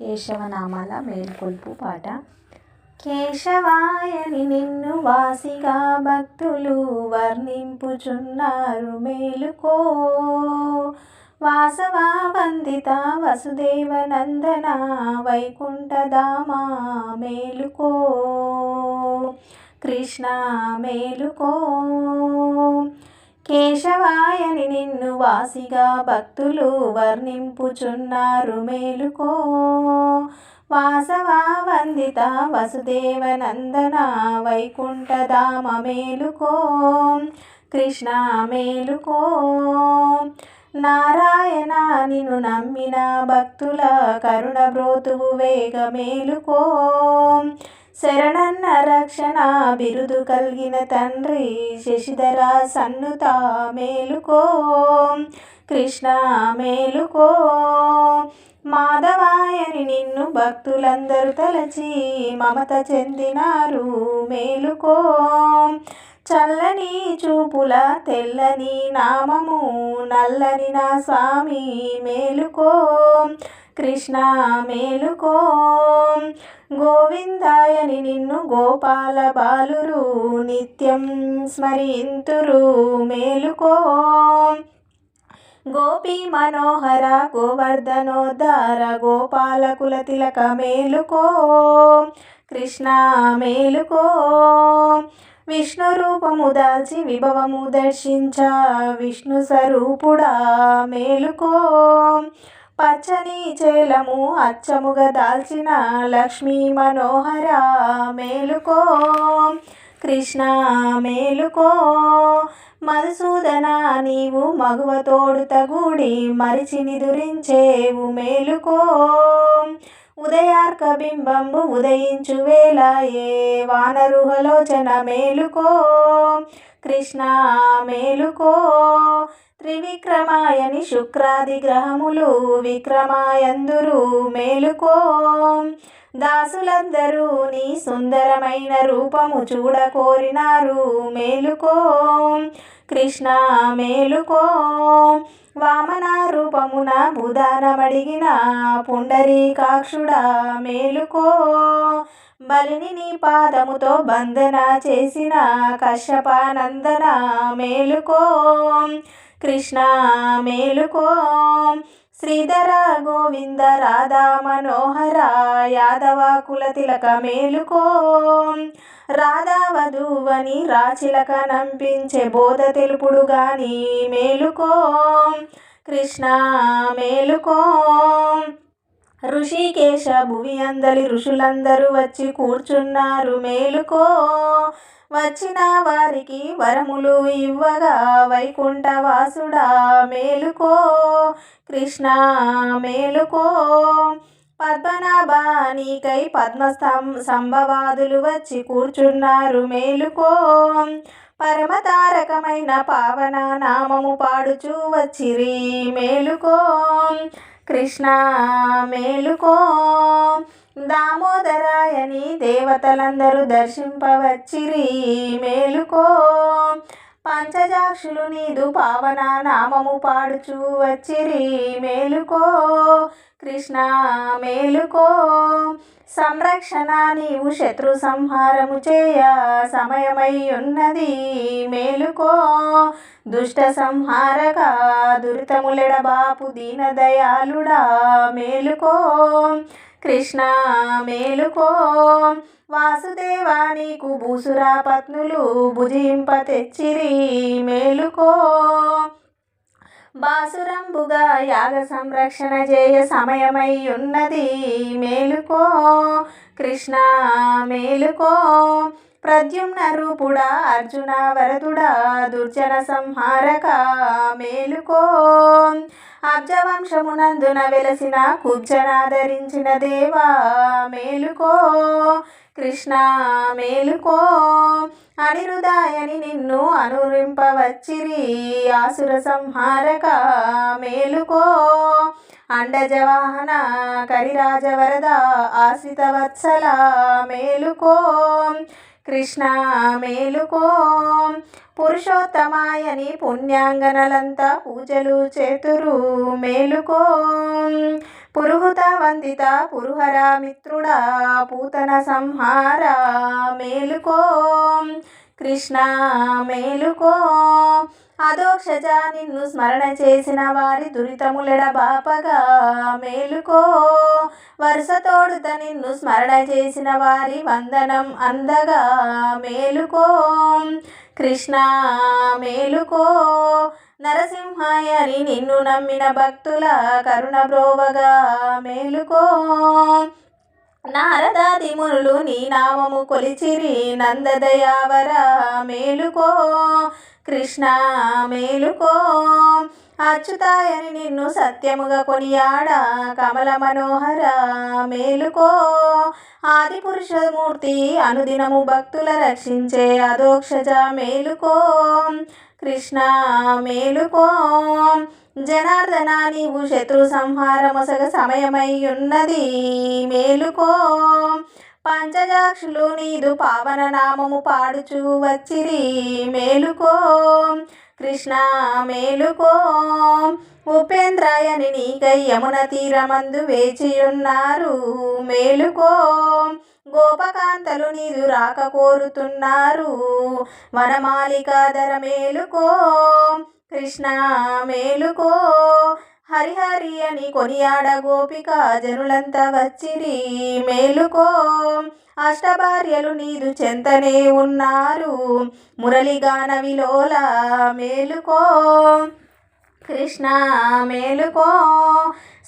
కేశవనామాల మేల్కొల్పు పాట. కేశవాయని నిన్ను వాసిగా భక్తులు వర్ణింపుచున్నారు మేలుకో. వాసవా వందిత వసుదేవ నందన వైకుంఠధామా మేలుకో. కృష్ణ మేలుకో. కేశవాయని నిన్ను వాసిగా భక్తులు వర్ణింపుచున్నారు మేలుకో. వాసవా వందిత వసుదేవ నందన వైకుంఠధామ మేలుకో. కృష్ణ మేలుకో. నారాయణ నిన్ను నమ్మిన భక్తుల కరుణ బ్రోతువు వేగ మేలుకో. శరణన్న రక్షణ బిరుదు కలిగిన తండ్రి శశిధర సన్నుత మేలుకో కృష్ణ మేలుకో మాధవాయని నిన్ను భక్తులందరూ తలచి మమత చెందినారు మేలుకో చల్లని చూపుల తెల్లని నామము నల్లని నా స్వామి మేలుకో కృష్ణ మేలుకో. గోవిందాయని నిన్ను గోపాల బాలురు నిత్యం స్మరింతురు మేలుకో. గోపీ మనోహర గోవర్ధనోద్ధార గోపాలకుల తిలక మేలుకో. కృష్ణ మేలుకో. విష్ణు రూపము దాల్చి విభవము దర్శించ విష్ణు స్వరూపుడా మేలుకో. పచ్చని చేలము అచ్చముగా దాల్చిన లక్ష్మీ మనోహర మేలుకో. కృష్ణ మేలుకో. మధుసూదన నీవు మగువ తోడుతగూడి మరిచి నిదురించేవు మేలుకో. ఉదయార్క బింబంబు ఉదయించు వేళ ఏ వానరుహలోచన మేలుకో. కృష్ణ మేలుకో. త్రివిక్రమాయని శుక్రాది గ్రహములు విక్రమాయందురు మేలుకో. దాసులందరూ నీ సుందరమైన రూపము చూడకోరినారు మేలుకో. కృష్ణ మేలుకో. వామన రూపమున బుధానమడిగిన పుండరీకాక్షుడా మేలుకో. బలిని నీ పాదముతో బంధన చేసిన కశ్యపానందన మేలుకో. కృష్ణ మేలుకో. శ్రీధర గోవింద రాధా మనోహర యాదవ కుల తిలక మేలుకో. రాధా వధువని రాచిలక నంపించే బోధ తెలుపుడు గాని మేలుకో. కృష్ణ మేలుకో. ఋషికేశ భువి అందలి ఋషులందరూ వచ్చి కూర్చున్నారు. మేలుకో వచ్చిన వారికి వరములు ఇవ్వగా వైకుంఠవాసుడా మేలుకో కృష్ణ మేలుకో. పద్మనాభానికై పద్మస్తం సంభవాదులు వచ్చి కూర్చున్నారు. మేలుకో పరమతారకమైన పావన నామము పాడుచూ వచ్చిరి. మేలుకో కృష్ణ మేలుకో. దామోదరాయని దేవతలందరూ దర్శింపవచ్చిరి మేలుకో. పంచజాక్షులు నీదు పావన నామము పాడుచూ వచ్చిరి. మేలుకో కృష్ణ మేలుకో. సంరక్షణ నీవు శత్రు సంహారము చేయ సమయమై ఉన్నది. మేలుకో దుష్ట సంహారక దురితములెడబాపు దీనదయాళుడా. మేలుకో కృష్ణ మేలుకో. వాసుదేవా నీకు భూసురా పత్నులు భుజింప తెచ్చిరి మేలుకో. బాసురంబుగా యాగ సంరక్షణ చేయ సమయమై ఉన్నది మేలుకో. కృష్ణ మేలుకో. ప్రద్యుమ్న రూపుడా అర్జున వరదుడా దుర్జన సంహారక మేలుకో. అబ్జవంశమునందున వెలసిన కుబ్జనాదరించిన దేవా మేలుకో. కృష్ణ మేలుకో. అనిరుదాయని నిన్ను అనురింపవచ్చిరి ఆసుర సంహారక మేలుకో. అండజవాహన కరిరాజవరద ఆశ్రిత వత్సల మేలుకో. కృష్ణ మేలుకో. పురుషోత్తమాయని పుణ్యాంగనలంతా పూజలు చేతురు మేలుకో. పురుహుత వందిత పురుహర మిత్రుడా పూతన సంహార మేలుకో. కృష్ణ మేలుకో. అదోక్షజ నిన్ను స్మరణ చేసిన వారి దురితములెడ బాపగా మేలుకో. వరుసతోడుత నిన్ను స్మరణ చేసిన వారి వందనం అందగా మేలుకో. కృష్ణ మేలుకో. నరసింహాయని నిన్ను నమ్మిన భక్తుల కరుణ బ్రోవగా మేలుకో. నారదాది మునులు నీ నామము కొలిచిరి నందదయావర మేలుకో. కృష్ణ మేలుకో. అచ్యుతాయని నిన్ను సత్యముగా కొనియాడ కమల మనోహర మేలుకో. ఆది పురుషమూర్తి అనుదినము భక్తుల రక్షించే అదోక్షజ మేలుకో. కృష్ణ మేలుకో. జనార్దన నీవు శత్రు సంహారమొసగ సమయమై ఉన్నది మేలుకో. పంచజాక్షులు నీదు పావన నామము పాడుచు వచ్చిరి మేలుకో. కృష్ణ మేలుకో. ఉపేంద్రాయని నీకై యమున తీరమందు వేచియున్నారు మేలుకో. గోపకాంతలు నీదు రాక కోరుతున్నారు. వనమాలికాధర మేలుకో కృష్ణ మేలుకో. హరిహరి అని కొనియాడ గోపిక జనులంతా వచ్చిరి మేలుకో. అష్టభార్యలు నీదు చెంతనే ఉన్నారు. మురళిగాన విలోల మేలుకో. కృష్ణ మేలుకో.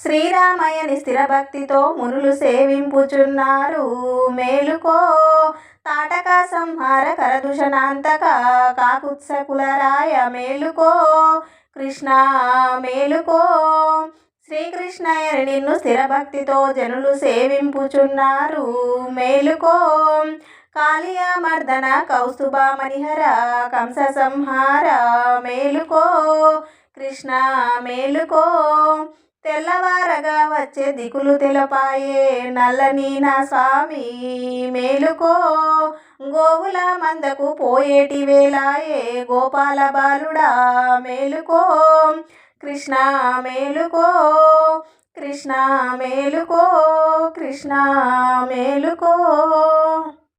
శ్రీరామయ్యని స్థిరభక్తితో మునులు సేవింపుచున్నారు. మేలుకో. తాటక సంహార కరదూషణాంతక కాకుత్సకులరాయ మేలుకో. కృష్ణ మేలుకో. శ్రీకృష్ణయ్యని నిన్ను స్థిరభక్తితో జనులు సేవింపుచున్నారు. మేలుకో. కాళియామర్దన కౌస్తుభ మణిహర కంస సంహార. మేలుకో. కృష్ణ మేలుకో. తెల్లవారగా వచ్చే దికులు తెలపాయే నల్లని నా స్వామి మేలుకో. గోవుల మందకు పోయేటి వేలాయే గోపాల బాలుడా మేలుకో. కృష్ణ మేలుకో. కృష్ణ మేలుకో. కృష్ణ మేలుకో.